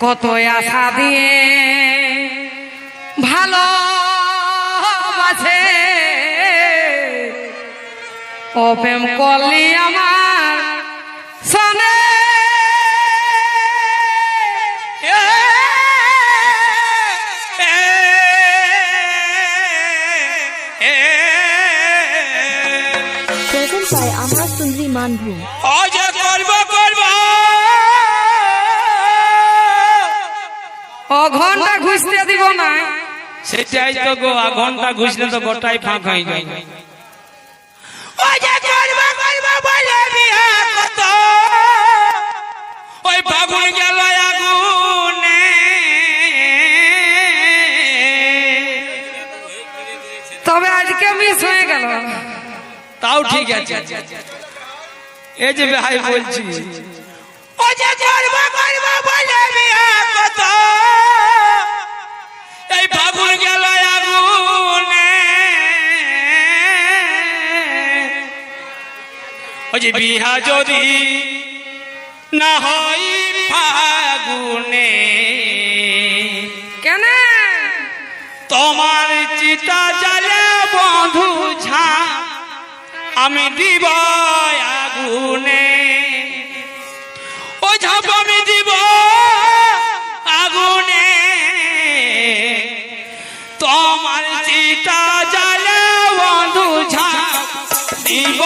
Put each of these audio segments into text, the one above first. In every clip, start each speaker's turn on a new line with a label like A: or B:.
A: কত আশা দিয়ে ভালো আছে ও প্রেম করলি আমার সনে
B: আমার সুন্দরী মানভূম
A: ও ঘণ্টা ঘুষতে দিব না।
B: সেটাই তো গো আ ঘণ্টা ঘুষলে তো গোটাই ফাঁক হয়ে যায়। অজে করব করব বলে বিয়া কত। ওই ফাগুন গেল আগুনে।
A: তবে আজকে মিস হয়ে গেল।
B: তাও ঠিক আছে। এই যে ভাই বলছি। ও যে করব করব বলে বিয়া কত। যে বিহা যদি না হয় ফাগুনে।
A: কেন?
B: তোমার চিতা জালে বন্ধু ঝা আমি দিব আগুনে। ও ঝাপ আমি দিব আগুনে। তোমার চিতা জালে বন্ধু ঝা দিব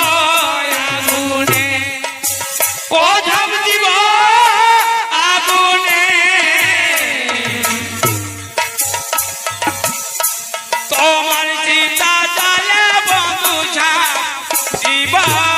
B: 吧。